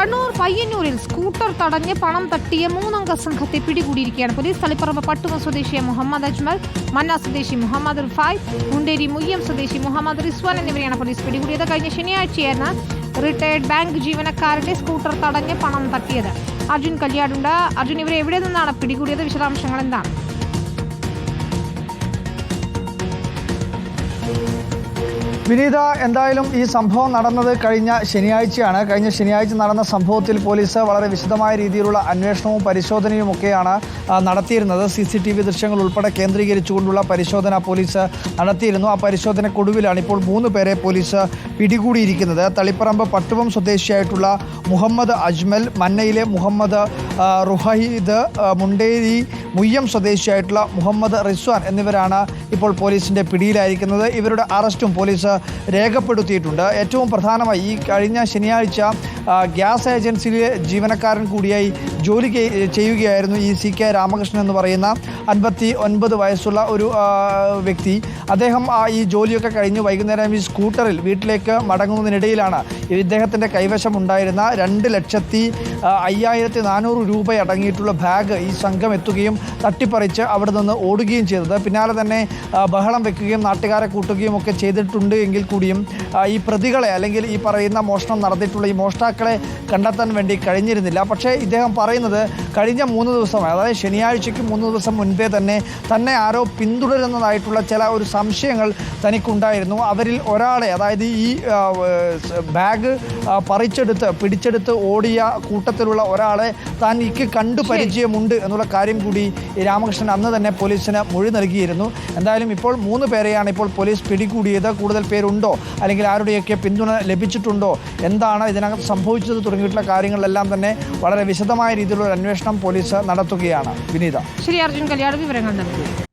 കണ്ണൂർ പയ്യന്നൂരിൽ സ്കൂട്ടർ തടഞ്ഞ് പണം തട്ടിയ മൂന്നംഗ സംഘത്തെ പിടികൂടിയിരിക്കുകയാണ് പോലീസ്. തളിപ്പറമ്പ് പട്ടുമ സ്വദേശിയ മുഹമ്മദ് അജ്മൽ മന്ന സ്വദേശി മുഹമ്മദ് റിഫായ് മുണ്ടേരി മുയ്യം സ്വദേശി മുഹമ്മദ് റിസ്വാൻ എന്നിവരെയാണ് പോലീസ് പിടികൂടിയത്. കഴിഞ്ഞ ശനിയാഴ്ചയാണ് റിട്ടയർഡ് ബാങ്ക് ജീവനക്കാരന്റെ സ്കൂട്ടർ തടഞ്ഞ് പണം തട്ടിയത്. അർജുൻ കല്യാടുണ്ട്. അർജുൻ ഇവരെ എവിടെ നിന്നാണ് പിടികൂടിയത്? വിശദാംശങ്ങൾ എന്താണ്? വിനീത എന്തായാലും ഈ സംഭവം നടന്നത് കഴിഞ്ഞ ശനിയാഴ്ചയാണ്. കഴിഞ്ഞ ശനിയാഴ്ച നടന്ന സംഭവത്തിൽ പോലീസ് വളരെ വിശദമായ രീതിയിലുള്ള അന്വേഷണവും പരിശോധനയും ഒക്കെയാണ് നടത്തിയിരുന്നത്. സി സി ടി വി ദൃശ്യങ്ങൾ ഉൾപ്പെടെ കേന്ദ്രീകരിച്ചുകൊണ്ടുള്ള പരിശോധന പോലീസ് നടത്തിയിരുന്നു. ആ പരിശോധനക്കൊടുവിലാണ് ഇപ്പോൾ മൂന്ന് പേരെ പോലീസ് പിടികൂടിയിരിക്കുന്നത്. തളിപ്പറമ്പ് പട്ടുവം സ്വദേശിയായിട്ടുള്ള മുഹമ്മദ് അജ്മൽ മന്നയിലെ മുഹമ്മദ് റുഹീദ് മുണ്ടേരി മുയ്യം സ്വദേശിയായിട്ടുള്ള മുഹമ്മദ് റിസ്വാൻ എന്നിവരാണ് ഇപ്പോൾ പോലീസിന്റെ പിടിയിലായിരിക്കുന്നത്. ഇവരുടെ അറസ്റ്റും പോലീസ് രേഖപ്പെടുത്തിയിട്ടുണ്ട്. ഏറ്റവും പ്രധാനമായി ഈ കഴിഞ്ഞ ശനിയാഴ്ച ഗ്യാസ് ഏജൻസിയിലെ ജീവനക്കാരൻ കൂടിയായി ജോലി ചെയ്- ചെയ്യുകയായിരുന്നു ഈ സി കെ രാമകൃഷ്ണൻ എന്ന് പറയുന്ന അൻപത്തി ഒൻപത് വയസ്സുള്ള ഒരു വ്യക്തി. അദ്ദേഹം ആ ഈ ജോലിയൊക്കെ കഴിഞ്ഞ് വൈകുന്നേരം ഈ സ്കൂട്ടറിൽ വീട്ടിലേക്ക് മടങ്ങുന്നതിനിടയിലാണ് ഇദ്ദേഹത്തിന്റെ കൈവശം ഉണ്ടായിരുന്ന രണ്ട് ലക്ഷത്തി അയ്യായിരത്തി നാനൂറ് രൂപ അടങ്ങിയിട്ടുള്ള ബാഗ് ഈ സംഘം എത്തുകയും തട്ടിപ്പറിച്ച് അവിടെ നിന്ന് ഓടുകയും ചെയ്തത്. പിന്നാലെ തന്നെ ബഹളം വെക്കുകയും നാട്ടുകാരെ കൂട്ടുകയും ഒക്കെ ചെയ്തിട്ടുണ്ട് എങ്കിൽ കൂടിയും ഈ പ്രതികളെ അല്ലെങ്കിൽ ഈ പറയുന്ന മോഷണം നടന്നിട്ടുള്ള ഈ മോഷ്ടാക്കളെ കണ്ടെത്താൻ വേണ്ടി കഴിഞ്ഞിരുന്നില്ല. പക്ഷേ ഇദ്ദേഹം പറയുന്നത് കഴിഞ്ഞ മൂന്ന് ദിവസം അതായത് ശനിയാഴ്ചയ്ക്ക് മൂന്ന് ദിവസം മുൻപേ തന്നെ തന്നെ ആരോ പിന്തുടരുന്നതായിട്ടുള്ള ചില ഒരു സംശയങ്ങൾ തനിക്കുണ്ടായിരുന്നു. അവരിൽ ഒരാളെ അതായത് ഈ ബാഗ് പറിച്ചെടുത്ത് പിടിച്ചെടുത്ത് ഓടിയ കൂട്ടത്തിലുള്ള ഒരാളെ താൻ എനിക്ക് കണ്ടു പരിചയമുണ്ട് എന്നുള്ള കാര്യം കൂടി രാമകൃഷ്ണൻ അന്ന് തന്നെ പോലീസിന് മൊഴി നൽകിയിരുന്നു. എന്തായാലും ഇപ്പോൾ മൂന്ന് പേരെയാണ് ഇപ്പോൾ പോലീസ് പിടികൂടിയത്. കൂടുതൽ പേരുണ്ടോ? അല്ലെങ്കിൽ ആരുടെയൊക്കെ പിന്തുണ ലഭിച്ചിട്ടുണ്ടോ? എന്താണ് ഇതിനകത്ത് സംഭവിച്ചത് തുടങ്ങിയിട്ടുള്ള കാര്യങ്ങളെല്ലാം തന്നെ വളരെ വിശദമായ രീതിയിലുള്ള അന്വേഷണം പോലീസ് നടത്തുകയാണ്. വിനീത. ശരി അർജുൻ കല്യാണ വിവരങ്ങൾ നൽകി.